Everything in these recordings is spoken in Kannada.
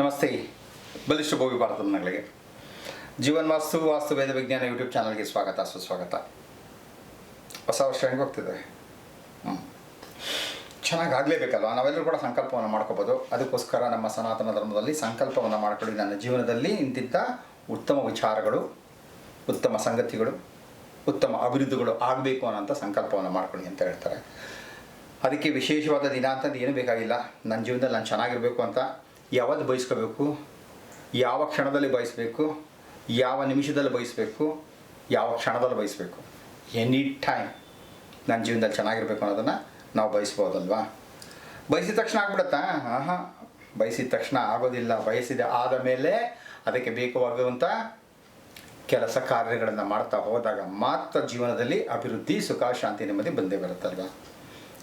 ನಮಸ್ತೆ. ಬಲಿಷ್ಠ ಭೋಗಿ ಭಾರತದ ಮನೆಗಳಿಗೆ ಜೀವನ್ ವಾಸ್ತು ವಾಸ್ತು ವೇದ, ವಿಜ್ಞಾನ ಯೂಟ್ಯೂಬ್ ಚಾನಲ್ಗೆ ಸ್ವಾಗತ, ಸುಸ್ವಾಗತ. ಹೊಸ ವರ್ಷ ಹೆಂಗೆ ಹೋಗ್ತಿದೆ? ಹ್ಞೂ ಚೆನ್ನಾಗಿ ಆಗಲೇಬೇಕಲ್ವಾ ನಾವೆಲ್ಲರೂ ಕೂಡ ಸಂಕಲ್ಪವನ್ನು ಮಾಡ್ಕೋಬೋದು. ಅದಕ್ಕೋಸ್ಕರ ನಮ್ಮ ಸನಾತನ ಧರ್ಮದಲ್ಲಿ ಸಂಕಲ್ಪವನ್ನು ಮಾಡ್ಕೊಳ್ಳಿ. ನನ್ನ ಜೀವನದಲ್ಲಿ ಇಂತಿಂಥ ಉತ್ತಮ ವಿಚಾರಗಳು, ಉತ್ತಮ ಸಂಗತಿಗಳು, ಉತ್ತಮ ಅಭಿವೃದ್ಧಿಗಳು ಆಗಬೇಕು ಅನ್ನೋಂಥ ಸಂಕಲ್ಪವನ್ನು ಮಾಡ್ಕೊಳ್ಳಿ ಅಂತ ಹೇಳ್ತಾರೆ. ಅದಕ್ಕೆ ವಿಶೇಷವಾದ ದಿನ ಅಂತಂದು ಏನು ಬೇಕಾಗಿಲ್ಲ. ನನ್ನ ಜೀವನದಲ್ಲಿ ನಾನು ಚೆನ್ನಾಗಿರಬೇಕು ಅಂತ ಯಾವತ್ತು ಬಯಸ್ಕೋಬೇಕು? ಯಾವ ಕ್ಷಣದಲ್ಲಿ ಬಯಸಬೇಕು? ಯಾವ ನಿಮಿಷದಲ್ಲಿ ಬಯಸಬೇಕು? ಯಾವ ಕ್ಷಣದಲ್ಲಿ ಬಯಸಬೇಕು? ಎನಿ ಟೈಮ್ ನನ್ನ ಜೀವನದಲ್ಲಿ ಚೆನ್ನಾಗಿರಬೇಕು ಅನ್ನೋದನ್ನು ನಾವು ಬಯಸ್ಬೋದಲ್ವಾ? ಬಯಸಿದ ತಕ್ಷಣ ಆಗ್ಬಿಡುತ್ತಾ? ಹಾಂ ಬಯಸಿದ ತಕ್ಷಣ ಆಗೋದಿಲ್ಲ. ಬಯಸಿದ ಆದ ಮೇಲೆ ಅದಕ್ಕೆ ಬೇಕಾಗುವಂಥ ಕೆಲಸ ಕಾರ್ಯಗಳನ್ನು ಮಾಡ್ತಾ ಹೋದಾಗ ಮಾತ್ರ ಜೀವನದಲ್ಲಿ ಅಭಿವೃದ್ಧಿ, ಸುಖ, ಶಾಂತಿ ನೆಮ್ಮದಿ ಬಂದೇ ಬರುತ್ತಲ್ವ?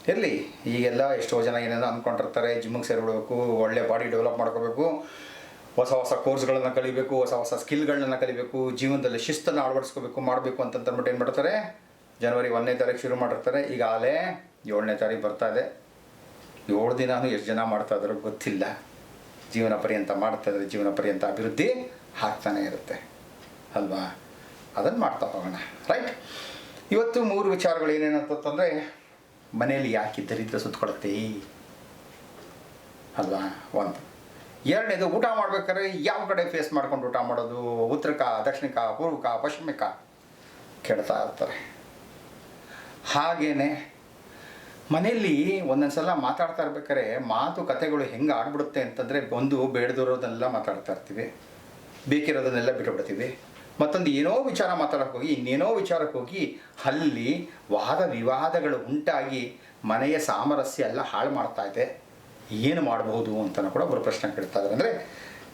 ಇರಲಿ, ಈಗೆಲ್ಲ ಎಷ್ಟೋ ಜನ ಏನೇನೋ ಅಂದ್ಕೊಂಡಿರ್ತಾರೆ ಜಿಮ್ಮಿಗೆ ಸೇರಿಬಿಡ್ಬೇಕು, ಒಳ್ಳೆ ಬಾಡಿ ಡೆವಲಪ್ ಮಾಡ್ಕೋಬೇಕು, ಹೊಸ ಹೊಸ ಕೋರ್ಸ್ಗಳನ್ನು ಕಲಿಬೇಕು, ಹೊಸ ಹೊಸ ಸ್ಕಿಲ್ಗಳನ್ನ ಕಲಿಬೇಕು, ಜೀವನದಲ್ಲಿ ಶಿಸ್ತನ್ನು ಅಳವಡಿಸ್ಕೋಬೇಕು, ಮಾಡಬೇಕು ಅಂತಂದ್ಬಿಟ್ಟು ಏನು ಮಾಡ್ತಾರೆ? ಜನವರಿ ಒಂದನೇ ತಾರೀಕು ಶುರು ಮಾಡಿರ್ತಾರೆ ಈಗ ಆಲೇ ಏಳನೇ ತಾರೀಕು ಬರ್ತಾ ಇದೆ. ಏಳು ದಿನಾನು ಎಷ್ಟು ಜನ ಮಾಡ್ತಾ ಇದ್ರು ಗೊತ್ತಿಲ್ಲ. ಜೀವನ ಪರ್ಯಂತ ಮಾಡ್ತಾ ಇದ್ದಾರೆ ಜೀವನ ಪರ್ಯಂತ ಅಭಿವೃದ್ಧಿ ಆಗ್ತಾನೆ ಇರುತ್ತೆ. ಅಲ್ವಾ? ಅದನ್ನು ಮಾಡ್ತಾ ಹೋಗೋಣ. ರೈಟ್ ಇವತ್ತು ಮೂರು ವಿಚಾರಗಳು ಏನೇನಂತಂದರೆ ಮನೆಯಲ್ಲಿ ಯಾಕೆ ದರಿದ್ರ ಸುತ್ತಕೊಳತ್ತೆ ಅಲ್ವಾ? ಒಂದು. ಎರಡನೇದು, ಊಟ ಮಾಡ್ಬೇಕಾದ್ರೆ ಯಾವ ಕಡೆ ಫೇಸ್ ಮಾಡ್ಕೊಂಡು ಊಟ ಮಾಡೋದು? ಉತ್ತರಕ, ದಕ್ಷಿಣಕ, ಪೂರ್ವಕ, ಪಶ್ಚಿಮಕ? ಕೆಡ್ತಾ ಇರ್ತಾರೆ. ಹಾಗೇನೆ, ಮನೆಯಲ್ಲಿ ಒಂದೊಂದು ಸಲ ಮಾತಾಡ್ತಾ ಇರ್ಬೇಕಾದ್ರೆ ಮಾತು ಕಥೆಗಳು ಹೆಂಗೆ ಆಡ್ಬಿಡುತ್ತೆ ಅಂತಂದರೆ ಒಂದು ಬೇಡದಿರೋದನ್ನೆಲ್ಲ ಮಾತಾಡ್ತಾ ಇರ್ತೀವಿ. ಬೇಕಿರೋದನ್ನೆಲ್ಲ ಬಿಟ್ಟುಬಿಡ್ತೀವಿ ಮತ್ತೊಂದು ಏನೋ ವಿಚಾರ ಮಾತಾಡೋಕೆ ಹೋಗಿ, ಇನ್ನೇನೋ ವಿಚಾರಕ್ಕೆ ಹೋಗಿ, ಅಲ್ಲಿ ವಾದ ವಿವಾದಗಳು ಉಂಟಾಗಿ ಮನೆಯ ಸಾಮರಸ್ಯ ಎಲ್ಲ ಹಾಳು ಮಾಡ್ತಾ ಇದೆ. ಏನು ಮಾಡಬಹುದು ಅಂತಲೂ ಕೂಡ ಒಬ್ಬರು ಪ್ರಶ್ನೆ ಕೇಳ್ತಾ ಇದ್ದಾರೆ. ಅಂದರೆ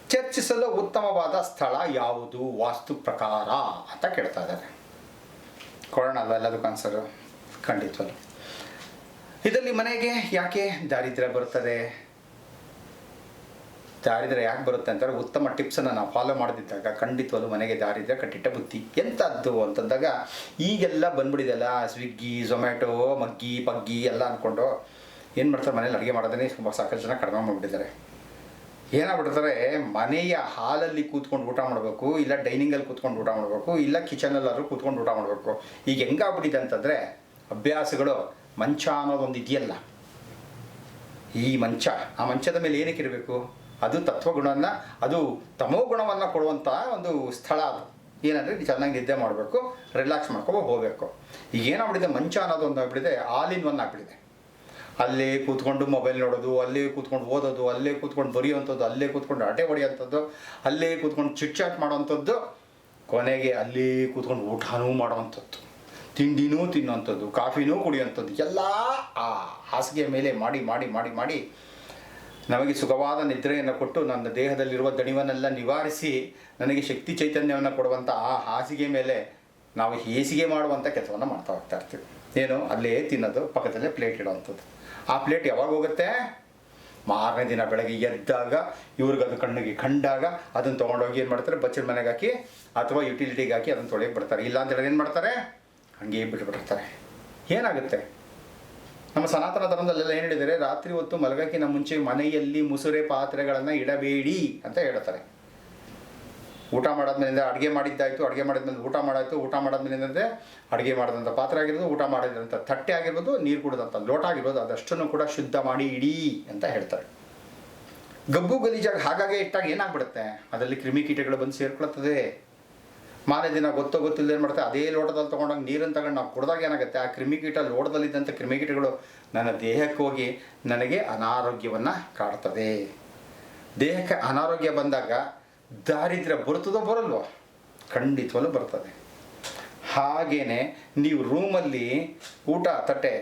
ಚರ್ಚಿಸಲು ಉತ್ತಮವಾದ ಸ್ಥಳ ಯಾವುದು? ವಾಸ್ತು ಪ್ರಕಾರ ಅಂತ ಕೇಳ್ತಾ ಇದ್ದಾರೆ. ಕೊಡೋಣ ಅಲ್ವಾ ಎಲ್ಲದಕ್ಕೂ ಆನ್ಸರ್ ಖಂಡಿತವಲ್ಲ ಇದರಲ್ಲಿ ಮನೆಗೆ ಯಾಕೆ ದಾರಿದ್ರ್ಯ ಬರುತ್ತದೆ? ದಾರಿದ್ರ್ಯ ಯಾಕೆ ಬರುತ್ತೆ ಅಂತಾರೆ ಉತ್ತಮ ಟಿಪ್ಸನ್ನು ನಾವು ಫಾಲೋ ಮಾಡದಿದ್ದಾಗ ಖಂಡಿತವಾದ ಮನೆಗೆ ದಾರಿದ್ರೆ ಕಟ್ಟಿಟ್ಟ ಬುತ್ತಿ ಎಂಥದ್ದು ಅಂತಂದಾಗ ಈಗೆಲ್ಲ ಬಂದ್ಬಿಡಿದೆಲ್ಲ ಸ್ವಿಗ್ಗಿ ಝೊಮ್ಯಾಟೊ ಮಗ್ಗಿ ಪಗ್ಗಿ ಎಲ್ಲ ಅಂದ್ಕೊಂಡು ಏನು ಮಾಡ್ತಾರೆ ಮನೇಲಿ ಅಡುಗೆ ಮಾಡೋದನ್ನೇ ತುಂಬ ಸಾಕಷ್ಟು ಜನ ಕಡಿಮೆ ಮಾಡಿಬಿಟ್ಟಿದ್ದಾರೆ. ಏನಾಗ್ಬಿಡ್ತಾರೆ, ಮನೆಯ ಹಾಲಲ್ಲಿ ಕೂತ್ಕೊಂಡು ಊಟ ಮಾಡಬೇಕು, ಇಲ್ಲ ಡೈನಿಂಗಲ್ಲಿ ಕೂತ್ಕೊಂಡು ಊಟ ಮಾಡಬೇಕು, ಇಲ್ಲ ಕಿಚನಲ್ಲಾದರೂ ಕೂತ್ಕೊಂಡು ಊಟ ಮಾಡಬೇಕು. ಈಗ ಹೆಂಗಾಗ್ಬಿಟ್ಟಿದೆ ಅಂತಂದರೆ ಅಭ್ಯಾಸಗಳು ಮಂಚ ಅನ್ನೋದೊಂದು ಇದೆಯಲ್ಲ ಈ ಮಂಚ, ಆ ಮಂಚದ ಮೇಲೆ ಏನಕ್ಕೆ ಇರಬೇಕು? ಅದು ತತ್ವಗುಣನ ಅದು ತಮೋ ಗುಣವನ್ನು ಕೊಡುವಂಥ ಒಂದು ಸ್ಥಳ ಅದು. ಏನಂದರೆ ಚೆನ್ನಾಗಿ ನಿದ್ದೆ ಮಾಡಬೇಕು ರಿಲ್ಯಾಕ್ಸ್ ಮಾಡ್ಕೊಂಡು ಹೋಗಬೇಕು. ಈಗ ಏನಾಗ್ಬಿಟ್ಟಿದೆ, ಮಂಚ ಅನ್ನೋದು ಒಂದು ಆಗ್ಬಿಟ್ಟಿದೆ ಆಲಿನ್ ಒನ್ ಆಗ್ಬಿಟ್ಟಿದೆ. ಅಲ್ಲಿ ಕೂತ್ಕೊಂಡು ಮೊಬೈಲ್ ನೋಡೋದು, ಅಲ್ಲೇ ಕೂತ್ಕೊಂಡು ಓದೋದು, ಅಲ್ಲೇ ಕೂತ್ಕೊಂಡು ಬರೆಯುವಂಥದ್ದು, ಅಲ್ಲೇ ಕೂತ್ಕೊಂಡು ಆಟೆ ಹೊಡೆಯೋಂಥದ್ದು ಅಲ್ಲೇ ಕೂತ್ಕೊಂಡು ಚಿಟ್ ಚಾಟ್ ಮಾಡೋವಂಥದ್ದು, ಕೊನೆಗೆ ಅಲ್ಲೇ ಕೂತ್ಕೊಂಡು ಊಟನೂ ಮಾಡುವಂಥದ್ದು, ತಿಂಡಿನೂ ತಿನ್ನುವಂಥದ್ದು ಕಾಫಿನೂ ಕುಡಿಯೋವಂಥದ್ದು, ಎಲ್ಲ ಆ ಹಾಸಿಗೆ ಮೇಲೆ ಮಾಡಿ ಮಾಡಿ ಮಾಡಿ ಮಾಡಿ ನಮಗೆ ಸುಖವಾದ ನಿದ್ರೆಯನ್ನು ಕೊಟ್ಟು ನನ್ನ ದೇಹದಲ್ಲಿರುವ ದಣಿವನ್ನೆಲ್ಲ ನಿವಾರಿಸಿ ನನಗೆ ಶಕ್ತಿ ಚೈತನ್ಯವನ್ನು ಕೊಡುವಂಥ ಆ ಹಾಸಿಗೆ ಮೇಲೆ ನಾವು ಹೇಸಿಗೆ ಮಾಡುವಂಥ ಕೆಲಸವನ್ನು ಮಾಡ್ತಾ ಹೋಗ್ತಾ ಇರ್ತೀವಿ. ಏನು? ಅಲ್ಲೇ ತಿನ್ನೋದು, ಪಕ್ಕದಲ್ಲೇ ಪ್ಲೇಟ್ ಇಡುವಂಥದ್ದು. ಆ ಪ್ಲೇಟ್ ಯಾವಾಗ ಹೋಗುತ್ತೆ? ಮಾರನೇ ದಿನ ಬೆಳಗ್ಗೆ ಎದ್ದಾಗ, ಇವ್ರಿಗೆ ಅದು ಕಣ್ಣಿಗೆ ಕಂಡಾಗ ಅದನ್ನು ತೊಗೊಂಡೋಗಿ ಏನು ಮಾಡ್ತಾರೆ? ಬಚ್ಚಲ ಮನೆಗೆ ಹಾಕಿ ಅಥವಾ ಯುಟಿಲಿಟಿಗೆ ಹಾಕಿ ಅದನ್ನು ತೊಳೆಯಕ್ಕೆ ಬಿಡ್ತಾರೆ. ಇಲ್ಲ ಅಂತ ಏನು ಮಾಡ್ತಾರೆ? ಹಂಗೆ ಬಿಟ್ಬಿಟ್ಟಿರ್ತಾರೆ. ಏನಾಗುತ್ತೆ? ನಮ್ಮ ಸನಾತನ ಧರ್ಮದಲ್ಲೆಲ್ಲ ಏನು ಹೇಳಿದರೆ ರಾತ್ರಿ ಹೊತ್ತು ಮಲಗಕ್ಕಿಂತ ಮುಂಚೆ ಮನೆಯಲ್ಲಿ ಮುಸುರೆ ಪಾತ್ರೆಗಳನ್ನು ಇಡಬೇಡಿ ಅಂತ ಹೇಳ್ತಾರೆ. ಊಟ ಮಾಡಾದ್ಮೇಲಿಂದ ಅಡುಗೆ ಮಾಡಿದ್ದಾಯಿತು, ಅಡುಗೆ ಮಾಡಿದ್ಮೇಲೆ ಊಟ ಮಾಡಾಯಿತು, ಊಟ ಮಾಡಾದ್ಮೇಲಿಂದ ಅಡುಗೆ ಮಾಡಿದಂಥ ಪಾತ್ರೆ ಆಗಿರ್ಬೋದು, ಊಟ ಮಾಡಿದಂಥ ತಟ್ಟೆ ಆಗಿರ್ಬೋದು, ನೀರು ಕುಡಿದಂಥ ಲೋಟ ಆಗಿರ್ಬೋದು, ಅದಷ್ಟನ್ನು ಕೂಡ ಶುದ್ಧ ಮಾಡಿ ಇಡಿ ಅಂತ ಹೇಳ್ತಾರೆ. ಗಬ್ಬು ಗಲೀಜಾಗ ಹಾಗಾಗೆ ಇಟ್ಟಾಗ ಏನಾಗ್ಬಿಡುತ್ತೆ? ಅದರಲ್ಲಿ ಕ್ರಿಮಿಕೀಟಗಳು ಬಂದು ಸೇರ್ಕೊಳ್ತದೆ. ಮಾರನೇ ದಿನ ಗೊತ್ತೋ ಗೊತ್ತಿಲ್ಲದೆ ಏನು ಮಾಡ್ತಾರೆ? ಅದೇ ಲೋಟದಲ್ಲಿ ತೊಗೊಂಡಾಗ ನೀರನ್ನು ತಗೊಂಡು ನಾವು ಕುಡಿದಾಗ ಏನಾಗುತ್ತೆ? ಆ ಕ್ರಿಮಿಕೀಟ ಲೋಟದಲ್ಲಿದ್ದಂಥ ಕ್ರಿಮಿಕೀಟಗಳು ನನ್ನ ದೇಹಕ್ಕೆ ಹೋಗಿ ನನಗೆ ಅನಾರೋಗ್ಯವನ್ನು ಕಾಡ್ತದೆ. ದೇಹಕ್ಕೆ ಅನಾರೋಗ್ಯ ಬಂದಾಗ ದಾರಿದ್ರ್ಯ ಬರ್ತದೋ ಬರಲ್ವೋ? ಖಂಡಿತವಲ್ಲೂ ಬರ್ತದೆ. ಹಾಗೇನೆ ನೀವು ರೂಮಲ್ಲಿ ಊಟ, ತಟ್ಟೆ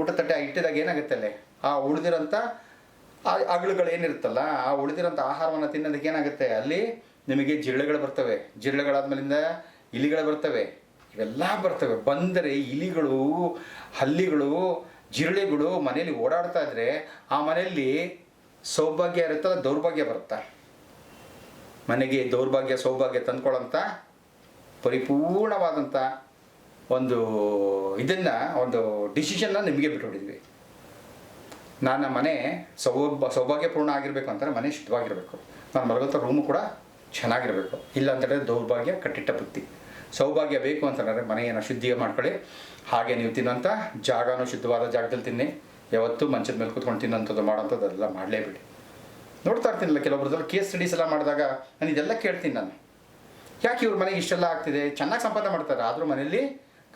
ಊಟ, ತಟ್ಟೆ ಇಟ್ಟಿದಾಗ ಏನಾಗುತ್ತೆ ಅಲ್ಲಿ? ಆ ಉಳಿದಿರೋಂಥ ಆ ಅಗಳುಗಳು ಏನಿರುತ್ತಲ್ಲ, ಆ ಉಳಿದಿರೋಂಥ ಆಹಾರವನ್ನು ತಿನ್ನೋದಕ್ಕೆ ಏನಾಗುತ್ತೆ? ಅಲ್ಲಿ ನಿಮಗೆ ಜಿರಳೆಗಳು ಬರ್ತವೆ. ಜಿರಳೆಗಳಾದ್ಮೇಲಿಂದ ಇಲಿಗಳು ಬರ್ತವೆ. ಇವೆಲ್ಲ ಬರ್ತವೆ. ಬಂದರೆ ಇಲಿಗಳು, ಹಲ್ಲಿಗಳು, ಜಿರಳೆಗಳು ಮನೆಯಲ್ಲಿ ಓಡಾಡ್ತಾ ಇದ್ರೆ ಆ ಮನೆಯಲ್ಲಿ ಸೌಭಾಗ್ಯ ಇರುತ್ತಲ್ಲ ದೌರ್ಭಾಗ್ಯ ಬರುತ್ತಾ? ಮನೆಗೆ ದೌರ್ಭಾಗ್ಯ, ಸೌಭಾಗ್ಯ ತಂದ್ಕೊಳ್ಳೋಂಥ ಪರಿಪೂರ್ಣವಾದಂಥ ಒಂದು ಇದನ್ನು, ಒಂದು ಡಿಸಿಷನ್ನ ನಿಮಗೆ ಬಿಟ್ಬಿಟ್ಟಿದ್ವಿ ನನ್ನ ಮನೆ ಸೌಭ ಸೌಭಾಗ್ಯಪೂರ್ಣ ಆಗಿರಬೇಕು ಅಂತಾರೆ ಮನೆ ಶುದ್ಧವಾಗಿರಬೇಕು. ನಾನು ಮಲಗುವಂಥ ರೂಮು ಕೂಡ ಚೆನ್ನಾಗಿರಬೇಕು. ಇಲ್ಲ ಅಂತಂದರೆ ದೌರ್ಭಾಗ್ಯ, ಕಟ್ಟಿಟ್ಟ ಬುತ್ತಿ. ಸೌಭಾಗ್ಯ ಬೇಕು ಅಂತಂದರೆ ಮನೆಯನ್ನು ಶುದ್ಧಿಗೆ ಮಾಡ್ಕೊಳ್ಳಿ. ಹಾಗೆ ನೀವು ತಿನ್ನೋಂಥ ಜಾಗನೂ ಶುದ್ಧವಾದ ಜಾಗದಲ್ಲಿ ತಿನ್ನಿ. ಯಾವತ್ತೂ ಮಂಚದ ಮೇಲೆ ಕೂತ್ಕೊಂಡು ತಿನ್ನೋಂಥದ್ದು ಮಾಡೋಂಥದ್ದು ಅದೆಲ್ಲ ಮಾಡಲೇಬೇಡಿ. ನೋಡ್ತಾ ಇರ್ತೀನಲ್ಲ ಕೆಲವೊಬ್ರದ್ದು ಕೇಸ್ ಸ್ಟಡೀಸ್ ಎಲ್ಲ ಮಾಡಿದಾಗ ನಾನು ಇದೆಲ್ಲ ಕೇಳ್ತೀನಿ ನಾನು. ಯಾಕೆ ಇವ್ರ ಮನೆಗೆ ಇಷ್ಟೆಲ್ಲ ಆಗ್ತಿದೆ? ಚೆನ್ನಾಗಿ ಸಂಪಾದನೆ ಮಾಡ್ತಾರೆ. ಆದರೂ ಮನೆಯಲ್ಲಿ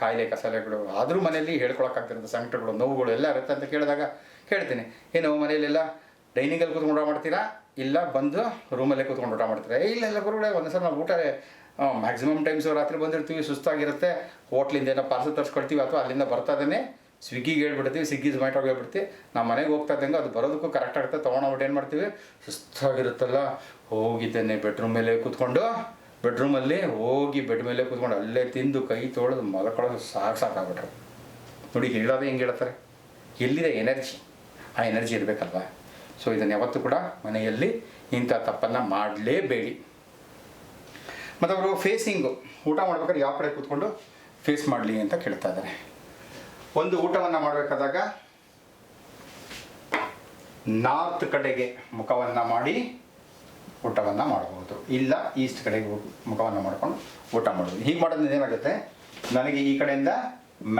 ಕಾಯಿಲೆ, ಕಸಾಲೆಗಳು, ಆದರೂ ಮನೆಯಲ್ಲಿ ಹೇಳ್ಕೊಳಕ್ಕಾಗ್ತಿರೋದು ಸಂಕಟಗಳು, ನೋವುಗಳು ಎಲ್ಲ ಇರುತ್ತೆ ಅಂತ ಕೇಳಿದಾಗ ಕೇಳ್ತೀನಿ ಏನು ಮನೆಯಲ್ಲೆಲ್ಲ ಡೈನಿಂಗಲ್ಲಿ ಕೂತ್ಕೊಂಡು ಊಟ ಮಾಡ್ತೀರಾ? ಇಲ್ಲ, ಬಂದು ರೂಮಲ್ಲೇ ಕೂತ್ಕೊಂಡು ಊಟ ಮಾಡ್ತೀರಾ? ಇಲ್ಲೆಲ್ಲ ಇಲ್ಲ ಎಲ್ಲ ಗುರುಗಳೇ ಒಂದು ನಾವು ಊಟ ಮ್ಯಾಕ್ಸಿಮಮ್ ಟೈಮ್ಸ್ ರಾತ್ರಿ ಬಂದಿರ್ತೀವಿ, ಸುಸ್ತಾಗಿರುತ್ತೆ. ಹೋಟ್ಲಿಂದ ಏನೋ ಪಾರ್ಸಲ್ ತರಿಸ್ಕೊಳ್ತೀವಿ ಅಥವಾ ಅಲ್ಲಿಂದ ಬರ್ತಾದೇ ಸ್ವಿಗ್ಗಿಗೆ ಹೇಳ್ಬಿಡ್ತೀವಿ ಸ್ವಿಗ್ಗಿ ಝೊಮ್ಯಾಟೋಗೆ ಹೇಳ್ಬಿಡ್ತೀವಿ. ನಾವು ಮನೆಗೆ ಹೋಗ್ತಾ ಇದ್ದಂಗೆ ಅದು ಬರೋದಕ್ಕೂ ಕರೆಕ್ಟ್ ಆಗುತ್ತೆ ತೊಗೊಂಡೋಗ್ಬಿಟ್ಟು ಏನು ಮಾಡ್ತೀವಿ? ಸುಸ್ತಾಗಿರುತ್ತಲ್ಲ. ಹೋಗಿದ್ದೇನೆ ಬೆಡ್ರೂಮ್ ಮೇಲೆ ಕೂತ್ಕೊಂಡು ಬೆಡ್ರೂಮಲ್ಲಿ ಹೋಗಿ ಬೆಡ್ ಮೇಲೆ ಕೂತ್ಕೊಂಡು ಅಲ್ಲೇ ತಿಂದು ಕೈ ತೊಳೆದು ಮಲ್ಕೊಳ್ಳೋದು ಸಾಕು ಸಾಕಾಗ್ಬಿಟ್ರು ನೋಡಿ ಹೇಳೋದೇ ಹೆಂಗೆ ಹೇಳ್ತಾರೆ? ಎಲ್ಲಿದೆ ಎನರ್ಜಿ? ಆ ಎನರ್ಜಿ ಇರಬೇಕಲ್ವ? ಸೊ ಇದನ್ನು ಯಾವತ್ತೂ ಕೂಡ ಮನೆಯಲ್ಲಿ ಇಂಥ ತಪ್ಪನ್ನು ಮಾಡಲೇಬೇಡಿ. ಮತ್ತು ಅವರು ಫೇಸಿಂಗು ಊಟ ಮಾಡ್ಬೇಕಾದ್ರೆ ಯಾವ ಕಡೆ ಕೂತ್ಕೊಂಡು ಫೇಸ್ ಮಾಡಲಿ ಅಂತ ಕೇಳ್ತಾ ಇದ್ದಾರೆ. ಒಂದು ಊಟವನ್ನು ಮಾಡಬೇಕಾದಾಗ ನಾರ್ತ್ ಕಡೆಗೆ ಮುಖವನ್ನು ಮಾಡಿ ಊಟವನ್ನು ಮಾಡಬಹುದು ಇಲ್ಲ, ಈಸ್ಟ್ ಕಡೆಗೆ ಮುಖವನ್ನು ಮಾಡ್ಕೊಂಡು ಊಟ ಮಾಡೋದು ಹೀಗೆ ಮಾಡೋದ್ರಿಂದ ಏನಾಗುತ್ತೆ? ನನಗೆ ಈ ಕಡೆಯಿಂದ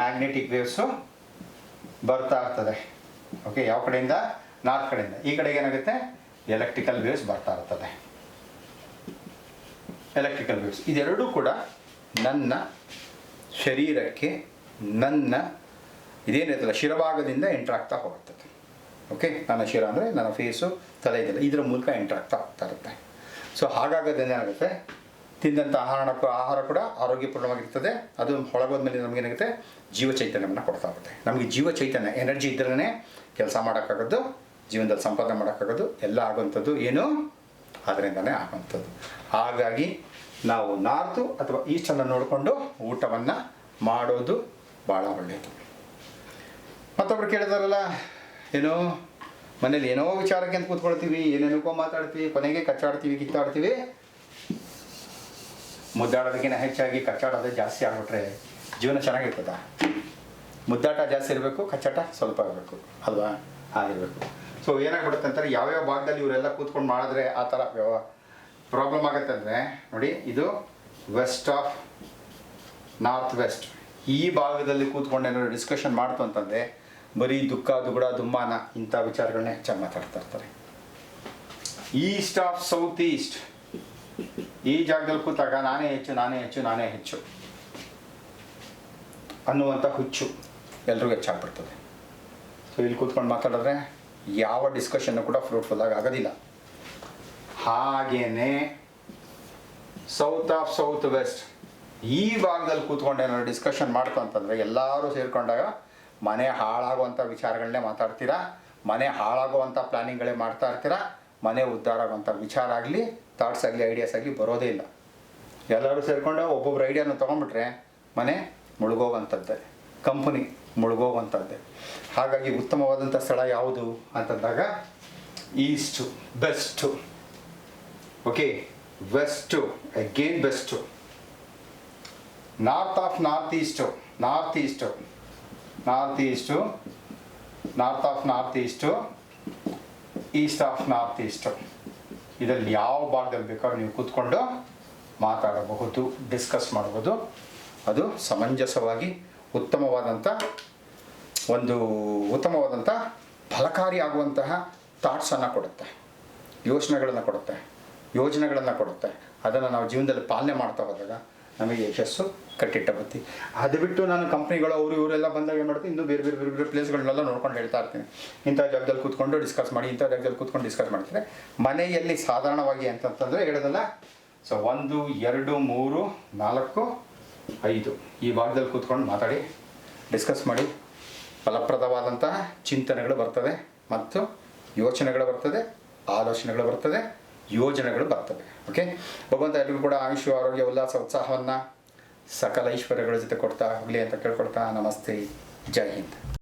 ಮ್ಯಾಗ್ನೆಟಿಕ್ ವೇವ್ಸು ಬರ್ತಾ ಇರ್ತದೆ. ಓಕೆ ಯಾವ ಕಡೆಯಿಂದ? ನಾರ್ತ್ ಕಡೆಯಿಂದ. ಈ ಕಡೆಗೆ ಏನಾಗುತ್ತೆ? ಎಲೆಕ್ಟ್ರಿಕಲ್ ವೇವ್ಸ್ ಬರ್ತಾ ಇರ್ತದೆ. ಎಲೆಕ್ಟ್ರಿಕಲ್ ವೇವ್ಸ್ ಇದೆರಡೂ ಕೂಡ ನನ್ನ ಶರೀರಕ್ಕೆ ನನ್ನ ಇದೇನಿರ್ತಲ್ಲ ಶಿರಭಾಗದಿಂದ ಎಂಟ್ರಾಗ್ತಾ ಹೋಗುತ್ತದೆ ಓಕೆ ನನ್ನ ಶಿರ ಅಂದರೆ ನನ್ನ ಫೇಸು ತಲೆ ಇದೆಲ್ಲ. ಇದರ ಮೂಲಕ ಎಂಟರ್ ಆಗ್ತಾ ಇರುತ್ತೆ. ಸೊ ಹಾಗಾಗೋದ್ರಿಂದ ಏನಾಗುತ್ತೆ ತಿಂದಂಥ ಆಹಾರ ಆಹಾರ ಕೂಡ ಆರೋಗ್ಯಪೂರ್ಣವಾಗಿರ್ತದೆ. ಅದು ಹೊಳಗೋದ್ಮೇಲೆ ನಮಗೇನಾಗುತ್ತೆ ಜೀವ ಚೈತನ್ಯವನ್ನು ಕೊಡ್ತಾ ಹೋಗುತ್ತೆ. ನಮಗೆ ಜೀವ ಚೈತನ್ಯ ಎನರ್ಜಿ ಇದ್ರೇ ಕೆಲಸ ಮಾಡೋಕ್ಕಾಗೋದು ಜೀವನದಲ್ಲಿ ಸಂಪಾದನೆ ಮಾಡೋಕ್ಕಾಗೋದು ಎಲ್ಲ ಆಗುವಂಥದ್ದು ಏನು? ಅದರಿಂದನೇ ಆಗುವಂಥದ್ದು. ಹಾಗಾಗಿ ನಾವು ನಾರ್ತು ಅಥವಾ ಈಸ್ಟನ್ನು ನೋಡಿಕೊಂಡು ಊಟವನ್ನು ಮಾಡೋದು ಭಾಳ ಒಳ್ಳೆಯದು ಮತ್ತೊಬ್ರು ಕೇಳಿದಾರಲ್ಲ ಏನೋ ಮನೇಲಿ ಏನೋ ವಿಚಾರಕ್ಕೆ ಅಂತ ಕೂತ್ಕೊಳ್ತೀವಿ ಏನೇನಕ್ಕೋ ಮಾತಾಡ್ತೀವಿ, ಕೊನೆಗೆ ಕಚ್ಚಾಡ್ತೀವಿ, ಕಿತ್ತಾಡ್ತೀವಿ. ಮುದ್ದಾಡೋದಕ್ಕಿಂತ ಹೆಚ್ಚಾಗಿ ಕಚ್ಚಾಡೋದೇ ಜಾಸ್ತಿ ಆಗ್ಬಿಟ್ರೆ ಜೀವನ ಚೆನ್ನಾಗಿರ್ತದ. ಮುದ್ದಾಟ ಜಾಸ್ತಿ ಇರಬೇಕು, ಕಚ್ಚಾಟ ಸ್ವಲ್ಪ ಇರಬೇಕು, ಅಲ್ವಾ? ಆಗಿರಬೇಕು. ಸೊ ಏನಾಗ್ಬಿಡುತ್ತೆ ಅಂತಾರೆ ಯಾವ್ಯಾವ ಭಾಗದಲ್ಲಿ ಇವರೆಲ್ಲ ಕೂತ್ಕೊಂಡು ಮಾಡಿದ್ರೆ ಆ ಥರ ಪ್ರಾಬ್ಲಮ್ ಆಗುತ್ತೆ ಅಂದರೆ, ನೋಡಿ, ಇದು ವೆಸ್ಟ್ ಆಫ್ ನಾರ್ತ್ ವೆಸ್ಟ್ ಈ ಭಾಗದಲ್ಲಿ ಕೂತ್ಕೊಂಡು ಏನಾದ್ರು ಡಿಸ್ಕಷನ್ ಮಾಡ್ತು ಅಂತಂದರೆ ಬರೀ ದುಃಖ, ದುಗುಡ, ದುಮ್ಮಾನ ಇಂಥ ವಿಚಾರಗಳನ್ನೇ ಹೆಚ್ಚಾಗಿ ಮಾತಾಡ್ತಾ ಇರ್ತಾರೆ. ಈಸ್ಟ್ ಆಫ್ ಸೌತ್ ಈಸ್ಟ್ ಈ ಜಾಗದಲ್ಲಿ ಕೂತಾಗ ನಾನೇ ಹೆಚ್ಚು ನಾನೇ ಹೆಚ್ಚು ನಾನೇ ಹೆಚ್ಚು ಅನ್ನುವಂಥ ಹುಚ್ಚು ಎಲ್ರಿಗೂ ಹೆಚ್ಚಾಗ್ಬಿಡ್ತದೆ. ಸೊ ಇಲ್ಲಿ ಕೂತ್ಕೊಂಡು ಮಾತಾಡಿದ್ರೆ ಯಾವ ಡಿಸ್ಕಷನ್ನು ಕೂಡ ಫ್ರೂಟ್ಫುಲ್ ಆಗಿ ಆಗೋದಿಲ್ಲ. ಹಾಗೇನೆ ಸೌತ್ ಆಫ್ ಸೌತ್ ವೆಸ್ಟ್ ಈ ಭಾಗದಲ್ಲಿ ಕೂತ್ಕೊಂಡು ಏನಾದ್ರು ಡಿಸ್ಕಷನ್ ಮಾಡ್ತು ಅಂತಂದರೆ ಎಲ್ಲರೂ ಸೇರಿಕೊಂಡಾಗ ಮನೆ ಹಾಳಾಗುವಂಥ ವಿಚಾರಗಳನ್ನೇ ಮಾತಾಡ್ತೀರಾ? ಮನೆ ಹಾಳಾಗುವಂಥ ಪ್ಲಾನಿಂಗ್ಗಳೇ ಮಾಡ್ತಾ ಇರ್ತೀರಾ? ಮನೆ ಉದ್ಧಾರ ಆಗುವಂಥ ವಿಚಾರ ಆಗಲಿ ಥಾಟ್ಸ್ ಆಗಲಿ ಐಡಿಯಾಸ್ ಆಗಲಿ ಬರೋದೇ ಇಲ್ಲ. ಎಲ್ಲರೂ ಸೇರಿಕೊಂಡು ಒಬ್ಬೊಬ್ರು ಐಡಿಯಾನ ತೊಗೊಂಡ್ಬಿಟ್ರೆ ಮನೆ ಮುಳುಗೋವಂಥದ್ದೇ ಕಂಪನಿ ಮುಳುಗೋವಂಥದ್ದೇ ಹಾಗಾಗಿ ಉತ್ತಮವಾದಂಥ ಸ್ಥಳ ಯಾವುದು ಅಂತಂದಾಗ east best okay west again best north of north east north east north east, north of north east, east of north east. ಇದರಲ್ಲಿ ಯಾವ ಭಾಗದಲ್ಲಿ ಬೇಕಾದ್ರೂ ನೀವು ಕೂತ್ಕೊಂಡು ಮಾತಾಡಬಹುದು, ಡಿಸ್ಕಸ್ ಮಾಡ್ಬೋದು ಅದು ಸಮಂಜಸವಾಗಿ ಉತ್ತಮವಾದಂಥ ಒಂದು ಉತ್ತಮವಾದಂಥ ಫಲಕಾರಿಯಾಗುವಂತಹ ಥಾಟ್ಸನ್ನು ಕೊಡುತ್ತೆ, ಯೋಚನೆಗಳನ್ನು ಕೊಡುತ್ತೆ, ಯೋಜನೆಗಳನ್ನು ಕೊಡುತ್ತೆ. ಅದನ್ನು ನಾವು ಜೀವನದಲ್ಲಿ ಪಾಲನೆ ಮಾಡ್ತಾ ಹೋದಾಗ ನಮಗೆ ಯಶಸ್ಸು ಕಟ್ಟಿಟ್ಟ ಬುತ್ತಿ ಅದು ಬಿಟ್ಟು ನಾನು ಕಂಪ್ನಿಗಳು, ಅವರು ಇವರೆಲ್ಲ ಬಂದಾಗ ಏನು ಮಾಡ್ತೀನಿ, ಇನ್ನೂ ಬೇರೆ ಬೇರೆ ಬೇರೆ ಬೇರೆ ಪ್ಲೇಸ್ಗಳನ್ನೆಲ್ಲ ನೋಡ್ಕೊಂಡು ಹೇಳ್ತಾ ಇರ್ತೀನಿ. ಇಂಥ ಜಾಗದಲ್ಲಿ ಕೂತ್ಕೊಂಡು ಡಿಸ್ಕಸ್ ಮಾಡಿ, ಇಂಥ ಜಾಗದಲ್ಲಿ ಕೂತ್ಕೊಂಡು ಡಿಸ್ಕಸ್ ಮಾಡ್ತಾರೆ. ಮನೆಯಲ್ಲಿ ಸಾಧಾರಣವಾಗಿ ಅಂತಂತಂದರೆ ಹೇಳೋದಲ್ಲ, ಸೊ ಒಂದು, ಎರಡು, ಮೂರು, ನಾಲ್ಕು, ಐದು. ಈ ಭಾಗದಲ್ಲಿ ಕೂತ್ಕೊಂಡು ಮಾತಾಡಿ ಡಿಸ್ಕಸ್ ಮಾಡಿ. ಫಲಪ್ರದವಾದಂತಹ ಚಿಂತನೆಗಳು ಬರ್ತದೆ ಮತ್ತು ಯೋಚನೆಗಳು ಬರ್ತದೆ, ಆಲೋಚನೆಗಳು ಬರ್ತದೆ, ಯೋಜನೆಗಳು ಬರ್ತವೆ. ಓಕೆ ಭಗವಂತ ಎಲ್ಲರಿಗೂ ಕೂಡ ಆಯುಷ್ಯ ಆರೋಗ್ಯ, ಉಲ್ಲಾಸ, ಉತ್ಸಾಹವನ್ನು ಸಕಲ ಐಶ್ವರ್ಯಗಳ ಜೊತೆ ಕೊಡ್ತಾ ಹೋಗಲಿ ಅಂತ ಕೇಳ್ಕೊಡ್ತಾ ನಮಸ್ತೆ. ಜೈ ಹಿಂದ್.